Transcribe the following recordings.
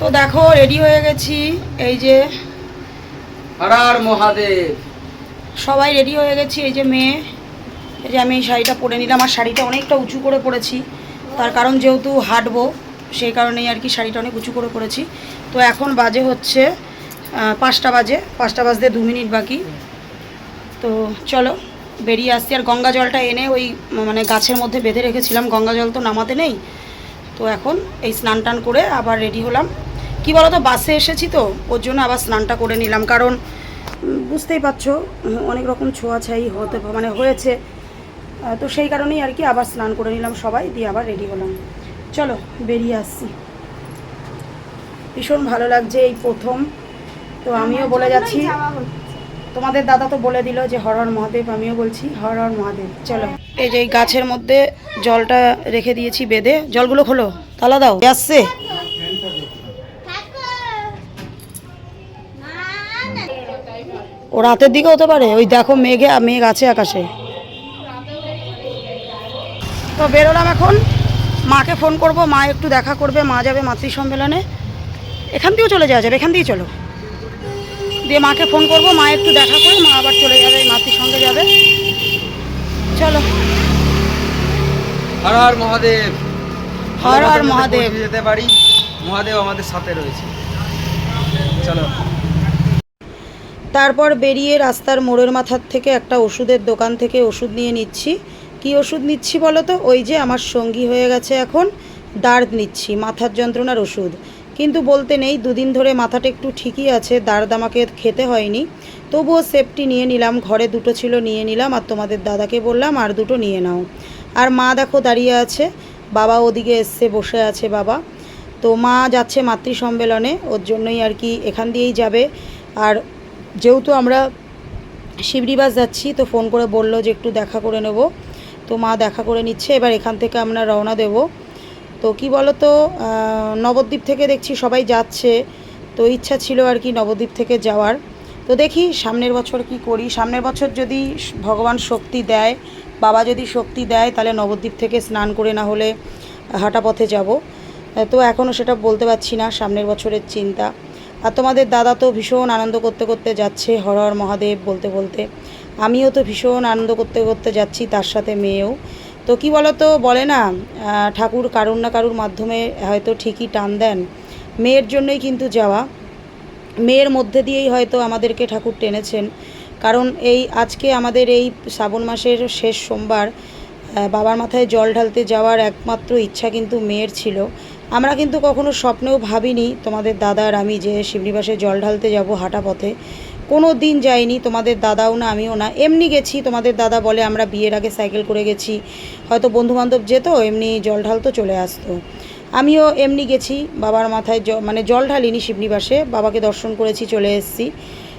তো দেখো রেডি হয়ে গেছি। এই যে হর মহাদেব। সবাই রেডি হয়ে গেছি এই যে মেয়ে। এই যে আমি এই শাড়িটা পরে নিলাম আর শাড়িটা অনেকটা উঁচু করে পরেছি। তার কারণ যেহেতু হাঁটবো সেই কারণেই আর কি শাড়িটা অনেক উঁচু করে পরেছি। তো এখন বাজে হচ্ছে পাঁচটা বাজে পাঁচটা বাজতে দু মিনিট বাকি। তো চলো বেরিয়ে আসছি। আর গঙ্গা জলটা এনে ওই মানে গাছের মধ্যে বেঁধে রেখেছিলাম। গঙ্গা জল তো নামাতে নেই। তো এখন এই স্নান টান করে আবার রেডি হলাম। কি বলো তো বাসে এসেছি তো ওর জন্য আবার স্নানটা করে নিলাম। কারণ বুঝতেই পারছ অনেক রকম ছোঁয়াছাই হতে মানে হয়েছে। তো সেই কারণেই আর কি আবার স্নান করে নিলাম সবাই দিয়ে আবার রেডি হলাম। চলো বেরিয়ে আসছি। ভীষণ ভালো লাগছে এই প্রথম। তো আমিও বলে যাচ্ছি। তোমাদের দাদা তো বলে দিল যে হর হর মহাদেব আমিও বলছি হর হর মহাদেব। চলো। এই যে এই গাছের মধ্যে জলটা রেখে দিয়েছি বেঁধে। জলগুলো খোলো তালা দাও। আসছে? ও রাতের দিকে হতে পারে? ওই দেখো মেঘে মেঘ আছে আকাশে। তো বেরোলাম এখন। মাকে ফোন করব মা একটু দেখা করবে মা যাবে মাতৃ সম্মেলনে এখান দিয়েও চলে যাওয়া যাবে এখান দিয়েই চলো। দিয়ে মাকে ফোন করব মা একটু দেখা করে মা আবার চলে যাবে মাতৃ সঙ্গে যাবে। চলো। হর হর মহাদেব। হর হর মহাদেব। যেতে পারি। মহাদেব আমাদের সাথে রয়েছে। চলো। তারপর বেরিয়ে রাস্তার মোড়ের মাথার থেকে একটা ওষুধের দোকান থেকে ওষুধ নিয়ে নিচ্ছি। কি ওষুধ নিচ্ছি বলো তো ওই যে আমার সঙ্গী হয়ে গেছে এখন, দার্দ নিচ্ছি, মাথার যন্ত্রণার ওষুধ। কিন্তু বলতে নেই, দুদিন ধরে মাথাটা একটু ঠিকই আছে, দার্দ আমাকে খেতে হয়নি। তবুও সেফটি নিয়ে নিলাম, ঘরে দুটো ছিল, নিয়ে নিলাম, আর তোমাদের দাদাকে বললাম, আর দুটো নিয়ে নাও। আর মা দেখো দাঁড়িয়ে আছে, বাবা ওদিকে এসছে, বসে আছে বাবা। তো মা যাচ্ছে মাতৃ সম্মেলনে ওর জন্যই আর কি এখান দিয়েই যাবে। আর যেহেতু আমরা শিবরিবাস যাচ্ছি, তো ফোন করে বলল যে একটু দেখা করে নেব। তো মা দেখা করে নিচ্ছে, এবার এখান থেকে আমরা রওনা দেব। তো কি বলো তো নবদ্বীপ থেকে দেখছি সবাই যাচ্ছে, তো ইচ্ছা ছিল আর কি নবদ্বীপ থেকে যাওয়ার। তো দেখি সামনের বছর কি করি। সামনের বছর যদি ভগবান শক্তি দেয়, বাবা যদি শক্তি দেয়, তাহলে নবদ্বীপ থেকে স্নান করে না হলে হাঁটা পথে যাব। তো এখনও সেটা বলতে পারছি না, সামনের বছরের চিন্তা। আর তোমাদের দাদা তো ভীষণ আনন্দ করতে করতে যাচ্ছে হর হর মহাদেব বলতে বলতে। আমিও তো ভীষণ আনন্দ করতে করতে যাচ্ছি তার সাথে মেয়েও। তো কি বলো তো বলে না ঠাকুর কারুর না কারুর মাধ্যমে হয়তো ঠিকই টান দেন। মেয়ের জন্যই কিন্তু যাওয়া। মেয়ের মধ্যে দিয়েই হয়তো আমাদেরকে ঠাকুর টেনেছেন। কারণ এই আজকে আমাদের এই শ্রাবণ মাসের শেষ সোমবার বাবার মাথায় জল ঢালতে যাওয়ার একমাত্র ইচ্ছা কিন্তু মেয়ের ছিল। আমরা কিন্তু কখনো স্বপ্নেও ভাবিনি তোমাদের দাদা আর আমি যে শিবনিবাসে জল ঢালতে যাব হাঁটা পথে। কোনো দিন যাইনি, তোমাদের দাদাও না, আমিও না। এমনি গেছি, তোমাদের দাদা বলে আমরা বিয়ের আগে সাইকেল করে গেছি। হয়তো বন্ধুবান্ধব যেত, এমনি জল ঢালতো চলে আসতো। আমিও এমনি গেছি, বাবার মাথায় মানে জল ঢালিনি শিবনিবাসে, বাবাকে দর্শন করেছি, চলে এসেছি।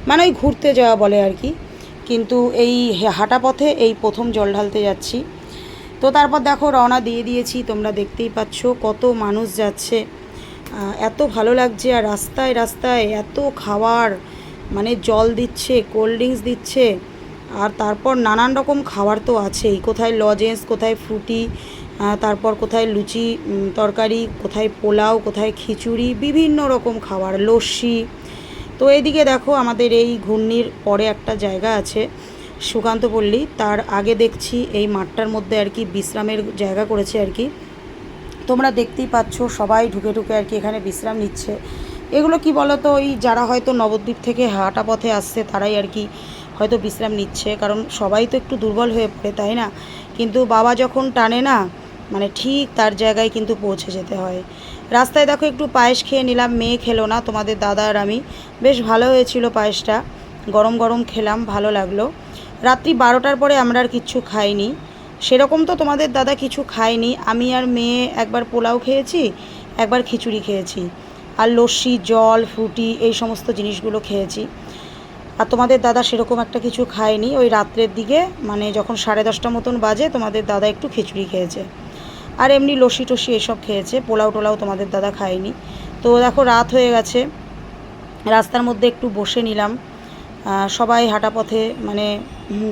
মানে ওই ঘুরতে যাওয়া বলে আর কি। কিন্তু এই হাঁটা পথে এই প্রথম জল ঢালতে যাচ্ছি। তো তারপর দেখো রওনা দিয়ে দিয়েছি, তোমরা দেখতেই পাচ্ছ কত মানুষ যাচ্ছে। এত ভালো লাগছে আর রাস্তায় রাস্তায় এত খাবার মানে জল দিচ্ছে কোল্ড ড্রিঙ্কস দিচ্ছে, আর তারপর নানান রকম খাবার তো আছেই। কোথায় লজেন্স কোথায় ফ্রুটি তারপর কোথায় লুচি তরকারি, কোথায় পোলাও, কোথায় খিচুড়ি, বিভিন্ন রকম খাবার, লস্যি। তো এইদিকে দেখো আমাদের এই ঘূর্ণির পরে একটা জায়গা আছে। সুকান্তপল্লী তার আগে দেখছি এই মাঠটার মধ্যে আর কি বিশ্রামের জায়গা করেছে আর কি। তোমরা দেখতেই পাচ্ছ, সবাই ঢুকে ঢুকে আর কি এখানে বিশ্রাম নিচ্ছে। এগুলো কি বলো তো ওই যারা হয়তো নবদ্বীপ থেকে হাঁটা পথে আসছে, তারাই আর কি হয়তো বিশ্রাম নিচ্ছে। কারণ সবাই তো একটু দুর্বল হয়ে পড়ে, তাই না? কিন্তু বাবা যখন টানে না মানে ঠিক তার জায়গায় কিন্তু পৌঁছে যেতে হয়। রাস্তায় দেখো একটু পায়েস খেয়ে নিলাম, মেয়ে খেলো না, তোমাদের দাদা আর আমি। বেশ ভালো হয়েছিল পায়েসটা। গরম গরম খেলাম, ভালো লাগল। রাত্রি বারোটার পরে আমরা আর কিচ্ছু খাইনি। সেরকম তো তোমাদের দাদা কিছু খায়নি। আমি আর মেয়ে একবার পোলাও খেয়েছি, একবার খিচুড়ি খেয়েছি। আর লস্যি, জল, ফ্রুটি এই সমস্ত জিনিসগুলো খেয়েছি। আর তোমাদের দাদা সেরকম একটা কিছু খায়নি। ওই রাত্রের দিকে মানে যখন সাড়ে দশটা মতন বাজে, তোমাদের দাদা একটু খিচুড়ি খেয়েছে। আর এমনি লস্যি টসি এসব খেয়েছে, পোলাও টোলাও তোমাদের দাদা খায়নি। তো দেখো রাত হয়ে গেছে, রাস্তার মধ্যে একটু বসে নিলাম। সবাই হাঁটা পথে মানে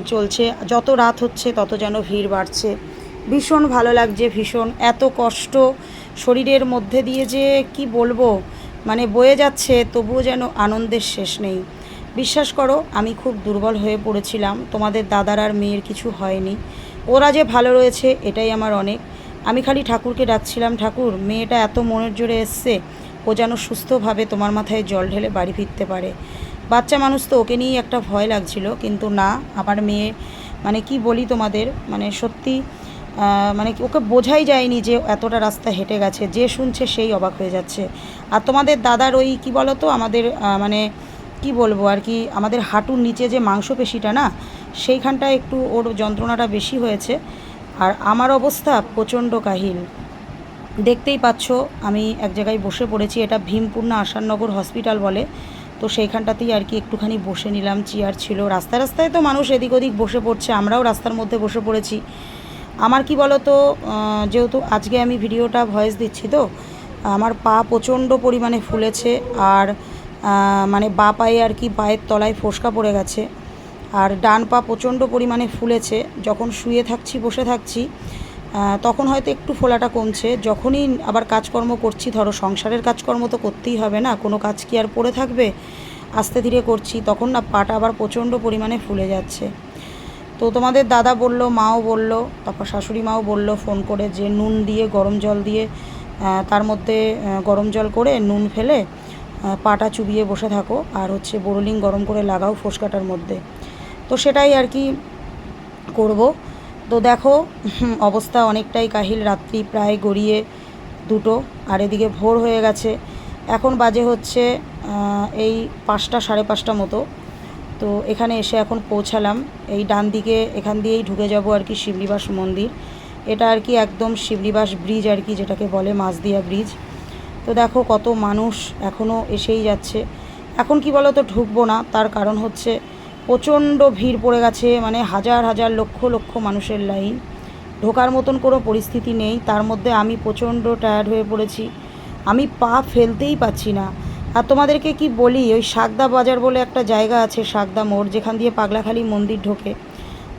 চলছে। যত রাত হচ্ছে, তত যেন ভিড় বাড়ছে। ভীষণ ভালো লাগছে, ভীষণ। এত কষ্ট শরীরের মধ্যে দিয়ে যে কি বলব? মানে বয়ে যাচ্ছে, তবুও যেন আনন্দের শেষ নেই। বিশ্বাস করো, আমি খুব দুর্বল হয়ে পড়েছিলাম। তোমাদের দাদার আর মেয়ের কিছু হয়নি। ওরা যে ভালো রয়েছে, এটাই আমার অনেক। আমি খালি ঠাকুরকে ডাকছিলাম, ঠাকুর, মেয়েটা এত মনের জোরে এসছে, ও যেন সুস্থভাবে তোমার মাথায় জল ঢেলে বাড়ি ফিরতে পারে। বাচ্চা মানুষ তো ওকে নিয়েই একটা ভয় লাগছিল, কিন্তু না, আমার মেয়ে মানে কি বলি তোমাদের মানে সত্যি মানে ওকে বোঝাই যায়নি যে এতটা রাস্তা হেঁটে গেছে, যে শুনছে সেই অবাক হয়ে যাচ্ছে। আর তোমাদের দাদার ওই কি বলো তো আমাদের মানে কি বলব আর কি, আমাদের হাঁটুর নিচে যে মাংসপেশিটা না, সেইখানটায় একটু ওর যন্ত্রণাটা বেশি হয়েছে। আর আমার অবস্থা প্রচণ্ড কাহিল। দেখতেই পাচ্ছ, আমি এক জায়গায় বসে পড়েছি, এটা ভীমপূর্ণা আসাননগর হসপিটাল বলে। তো সেইখানটাতেই আর কি একটুখানি বসে নিলাম, চেয়ার ছিল। রাস্তায় রাস্তায় তো মানুষ এদিক ওদিক বসে পড়ছে, আমরাও রাস্তার মধ্যে বসে পড়েছি। আমার কি বলো তো যেহেতু আজকে আমি ভিডিওটা ভয়েস দিচ্ছি তো, আমার পা প্রচণ্ড পরিমাণে ফুলেছে আর মানে বা পায়ে আর কি পায়ের তলায় ফোসকা পড়ে গেছে। আর ডান পা প্রচণ্ড পরিমাণে ফুলেছে। যখন শুয়ে থাকছি, বসে থাকছি তখন হয়তো একটু ফোলাটা কমছে। যখনই আবার কাজকর্ম করছি, ধরো সংসারের কাজকর্ম তো করতেই হবে না, কোনো কাজ কি আর পড়ে থাকবে? আস্তে ধীরে করছি, তখন না পাটা আবার প্রচণ্ড পরিমাণে ফুলে যাচ্ছে। তো তোমাদের দাদা বলল, মাও বলল, তারপর শাশুড়ি মাও বলল ফোন করে যে নুন দিয়ে, গরম জল দিয়ে তার মধ্যে গরম জল করে নুন ফেলে পাটা চুবিয়ে বসে থাকো আর হচ্ছে বোরোলিং গরম করে লাগাও ফোসকাটার মধ্যে। তো সেটাই আর কি করব। তো দেখো অবস্থা অনেকটাই কাহিল। রাত্রি প্রায় গড়িয়ে দুটো, আর এদিকে ভোর হয়ে গেছে। এখন বাজে হচ্ছে এই পাঁচটা, সাড়ে পাঁচটা মতো। তো এখানে এসে এখন পৌঁছালাম। এই ডান দিকে, এখান দিয়েই ঢুকে যাব আর কি শিবলিবাস মন্দির। এটা আর কি একদম শিবলিবাস ব্রিজ আর কি, যেটাকে বলে মাছদিয়া ব্রিজ। তো দেখো কত মানুষ এখনও এসেই যাচ্ছে। এখন কি বলো তো ঢুকবো না। তার কারণ হচ্ছে প্রচণ্ড ভিড় পড়ে গেছে মানে হাজার হাজার লক্ষ লক্ষ মানুষের লাইন। ঢোকার মতন কোনো পরিস্থিতি নেই, তার মধ্যে আমি প্রচণ্ড টায়ার্ড হয়ে পড়েছি। আমি পা ফেলতেই পাচ্ছি না। আর তোমাদেরকে কি বলি, ওই শাকদা বাজার বলে একটা জায়গা আছে শাকদা মোড়, যেখান দিয়ে পাগলাখালি মন্দির ঢোকে।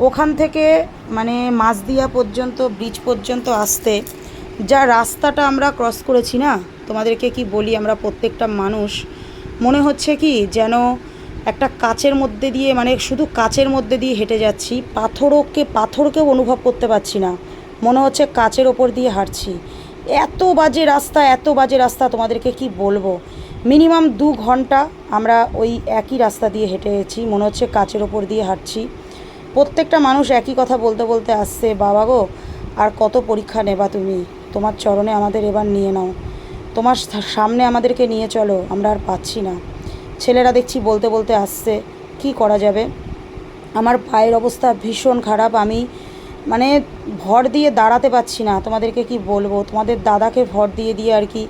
ওখান থেকে মানে মাছদিয়া পর্যন্ত, ব্রিজ পর্যন্ত আসতে যা রাস্তাটা আমরা ক্রস করেছি না? তোমাদেরকে কি বলি, আমরা প্রত্যেকটা মানুষ, মনে হচ্ছে কি যেন একটা কাচের মধ্যে দিয়ে মানে শুধু কাচের মধ্যে দিয়ে হেঁটে যাচ্ছি। পাথরকে, পাথরকেও অনুভব করতে পারছি না। মনে হচ্ছে কাচের ওপর দিয়ে হাঁটছি। এত বাজে রাস্তা, এত বাজে রাস্তা, তোমাদেরকে কি বলব? মিনিমাম দু ঘণ্টা আমরা ওই একই রাস্তা দিয়ে হেঁটে গেছি। মনে হচ্ছে কাচের ওপর দিয়ে হাঁটছি। প্রত্যেকটা মানুষ একই কথা বলতে বলতে আসছে, বাবা গো, আর কত পরীক্ষা নেবা তুমি? তোমার চরণে আমাদের এবার নিয়ে নাও। তোমার সামনে আমাদেরকে নিয়ে চলো, আমরা আর পাচ্ছি না। ছেলেরা দেখছি বলতে বলতে আসছে, কি করা যাবে? আমার পায়ের অবস্থা ভীষণ খারাপ, আমি মানে ভর দিয়ে দাঁড়াতে পারছি না। তোমাদেরকে কি বলব? তোমাদের দাদাকে ভর দিয়ে দিয়ে আর কি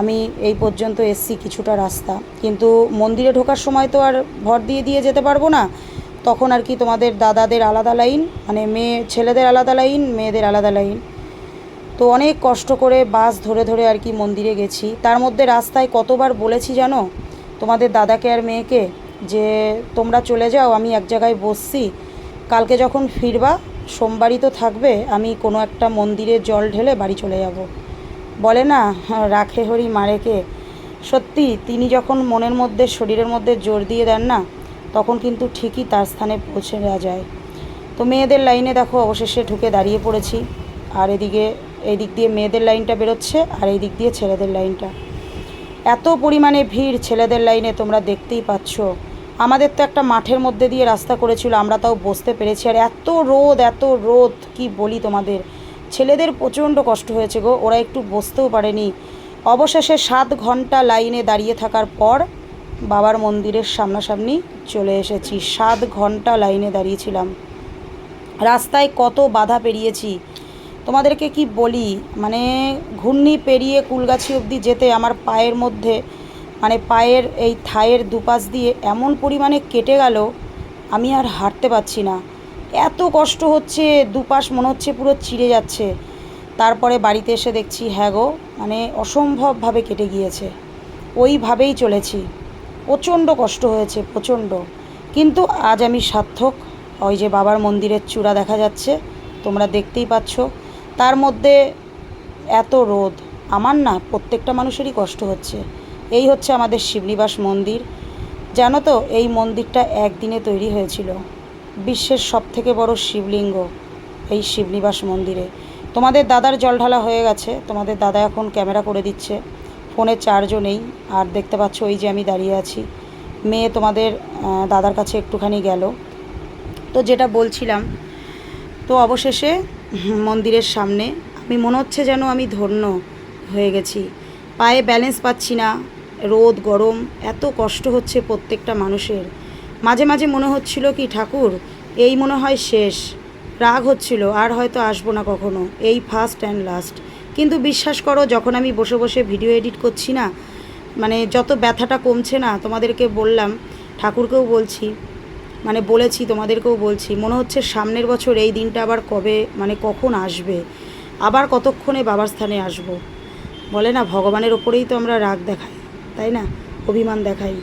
আমি এই পর্যন্ত এসছি কিছুটা রাস্তা। কিন্তু মন্দিরে ঢোকার সময় তো আর ভর দিয়ে দিয়ে যেতে পারব না। তখন আর কি তোমাদের দাদাদের আলাদা লাইন মানে মেয়ে, ছেলেদের আলাদা লাইন, মেয়েদের আলাদা লাইন। তো অনেক কষ্ট করে বাস ধরে ধরে আর কি মন্দিরে গেছি। তার মধ্যে রাস্তায় কতবার বলেছি জানো? তোমাদের দাদাকে আর মেয়েকে যে তোমরা চলে যাও, আমি এক জায়গায় বসছি। কালকে যখন ফিরবা, সোমবারই তো থাকবে, আমি কোনো একটা মন্দিরে জল ঢেলে বাড়ি চলে যাব। বলে না রাখে হরি মারেকে। সত্যি, তিনি যখন মনের মধ্যে, শরীরের মধ্যে জোর দিয়ে দেন না, তখন কিন্তু ঠিকই তার স্থানে পৌঁছে দেওয়া যায়। তো মেয়েদের লাইনে দেখো, অবশেষে ঢুকে দাঁড়িয়ে পড়েছি। আর এদিকে এই দিক দিয়ে মেয়েদের লাইনটা বেরোচ্ছে, আর এই দিক দিয়ে ছেলেদের লাইনটা। এত পরিমাণে ভিড় ছেলেদের লাইনে তোমরা দেখতেই পাচ্ছ। আমাদের তো একটা মাঠের মধ্যে দিয়ে রাস্তা করেছিল, আমরা তাও বসতে পেরেছি। আর এত রোদ এত রোদ, কি বলি তোমাদের? ছেলেদের প্রচণ্ড কষ্ট হয়েছে গো, ওরা একটু বসতেও পারেনি। অবশেষে সাত ঘণ্টা লাইনে দাঁড়িয়ে থাকার পর বাবার মন্দিরের সামনাসামনি চলে এসেছি। সাত ঘণ্টা লাইনে দাঁড়িয়েছিলাম। রাস্তায় কত বাধা পেরিয়েছি। তোমাদেরকে কি বলি? মানে ঘূর্ণি পেরিয়ে কুলগাছি অবধি যেতে আমার পায়ের মধ্যে মানে পায়ের এই থায়ের দুপাশ দিয়ে এমন পরিমাণে কেটে গেল, আমি আর হাঁটতে পারছি না। এত কষ্ট হচ্ছে, দুপাশ মনে হচ্ছে পুরো চিড়ে যাচ্ছে। তারপরে বাড়িতে এসে দেখছি হ্যাঁ গো মানে অসম্ভবভাবে কেটে গিয়েছে। ওইভাবেই চলেছি। প্রচণ্ড কষ্ট হয়েছে, প্রচণ্ড। কিন্তু আজ আমি সার্থক। ওই যে বাবার মন্দিরের চূড়া দেখা যাচ্ছে, তোমরা দেখতেই পাচ্ছ। তার মধ্যে এত রোদ, আমার না প্রত্যেকটা মানুষেরই কষ্ট হচ্ছে। এই হচ্ছে আমাদের শিবনিবাস মন্দির। জানো তো, এই মন্দিরটা একদিনে তৈরি হয়েছিল। বিশ্বের সব থেকে বড় শিবলিঙ্গ এই শিবনিবাস মন্দিরে। তোমাদের দাদার জল ঢালা হয়ে গেছে, তোমাদের দাদা এখন ক্যামেরা করে দিচ্ছে। ফোনে চার্জও নেই, আর দেখতে পাচ্ছ ওই যে আমি দাঁড়িয়ে আছি। মেয়ে তোমাদের দাদার কাছে একটুখানি গেল। তো যেটা বলছিলাম, তো অবশেষে মন্দিরের সামনে। আমি মনে হচ্ছে যেন আমি ধন্য হয়ে গেছি। পায়ে ব্যালেন্স পাচ্ছি না, রোদ, গরম, এত কষ্ট হচ্ছে প্রত্যেকটা মানুষের। মাঝে মাঝে মনে হচ্ছিল কি, ঠাকুর, এই মনে হয় শেষ। রাগ হচ্ছিল, আর হয়তো আসব না কখনো, এই ফার্স্ট অ্যান্ড লাস্ট কিন্তু বিশ্বাস করো, যখন আমি বসে বসে ভিডিও এডিট করছি না মানে যত ব্যথাটা কমছে না, তোমাদেরকে বললাম, ঠাকুরকেও বলছি মানে বলেছি তোমাদেরকেও বলছি মনে হচ্ছে সামনের বছর এই দিনটা আবার কবে মানে কখন আসবে? আবার কতক্ষণে বাবার স্থানে আসব? বলে না ভগবানের ওপরেই তো আমরা রাগ দেখাই তাই না? অভিমান দেখাই।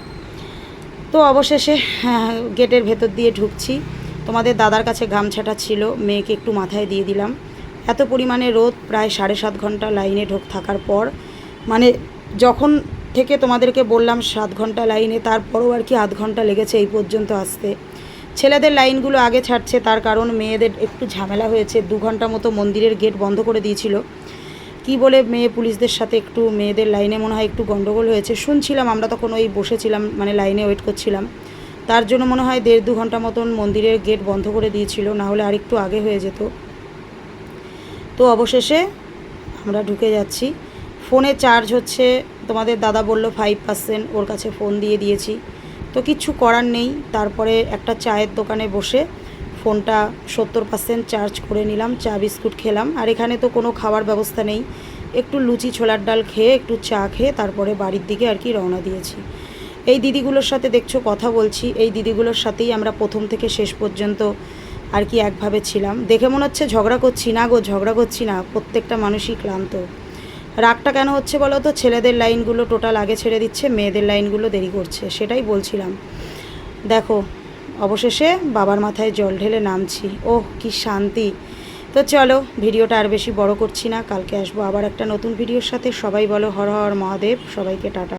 তো অবশেষে হ্যাঁ, গেটের ভেতর দিয়ে ঢুকছি। তোমাদের দাদার কাছে গামছাটা ছিল মেয়েকে একটু মাথায় দিয়ে দিলাম। এত পরিমাণে রোদ প্রায় সাড়ে সাত ঘণ্টা লাইনে ঢোক থাকার পর মানে যখন থেকে তোমাদেরকে বললাম সাত ঘণ্টা লাইনে, তারপরও আর কি আধ ঘণ্টা লেগেছে এই পর্যন্ত আসতে। ছেলেদের লাইনগুলো আগে ছাড়ছে, তার কারণ মেয়েদের একটু ঝামেলা হয়েছে, দু ঘণ্টা মতো মন্দিরের গেট বন্ধ করে দিয়েছিল। কি বলে মেয়ে পুলিশদের সাথে একটু, মেয়েদের লাইনে মনে হয় একটু গন্ডগোল হয়েছে। শুনছিলাম, আমরা তখন ওই বসেছিলাম মানে লাইনে ওয়েট করছিলাম। তার জন্য মনে হয় দেড় দু ঘণ্টা মতন মন্দিরের গেট বন্ধ করে দিয়েছিল, না হলে আরেকটু আগে হয়ে যেত। তো অবশেষে আমরা ঢুকে যাচ্ছি। ফোনে চার্জ হচ্ছে তোমাদের দাদা বলল ফাইভ পার্সেন্ট ওর কাছে ফোন দিয়ে দিয়েছি। তো কিচ্ছু করার নেই, তারপরে একটা চায়ের দোকানে বসে ফোনটা সত্তর পার্সেন্ট চার্জ করে নিলাম, চা বিস্কুট খেলাম। আর এখানে তো কোনো খাওয়ার ব্যবস্থা নেই। একটু লুচি, ছোলার ডাল খেয়ে, একটু চা খেয়ে, তারপরে বাড়ির দিকে আর কি রওনা দিয়েছি। এই দিদিগুলোর সাথে দেখছ কথা বলছি, এই দিদিগুলোর সাথেই আমরা প্রথম থেকে শেষ পর্যন্ত আর কি একভাবে ছিলাম। দেখে মনে হচ্ছে ঝগড়া করছি না গো, ঝগড়া করছি না, প্রত্যেকটা মানুষই ক্লান্ত। রাগটা কেন হচ্ছে বলো তো? ছেলেদের লাইনগুলো টোটাল আগে ছেড়ে দিচ্ছে, মেয়েদের লাইনগুলো দেরি করছে, সেটাই বলছিলাম। দেখো, অবশেষে বাবার মাথায় জল ঢেলে নামছি। ওহ, কি শান্তি। তো চলো, ভিডিওটা আর বেশি বড় করছি না, কালকে আসব আবার একটা নতুন ভিডিওর সাথে। সবাই বলো হর হর মহাদেব, সবাইকে টাটা।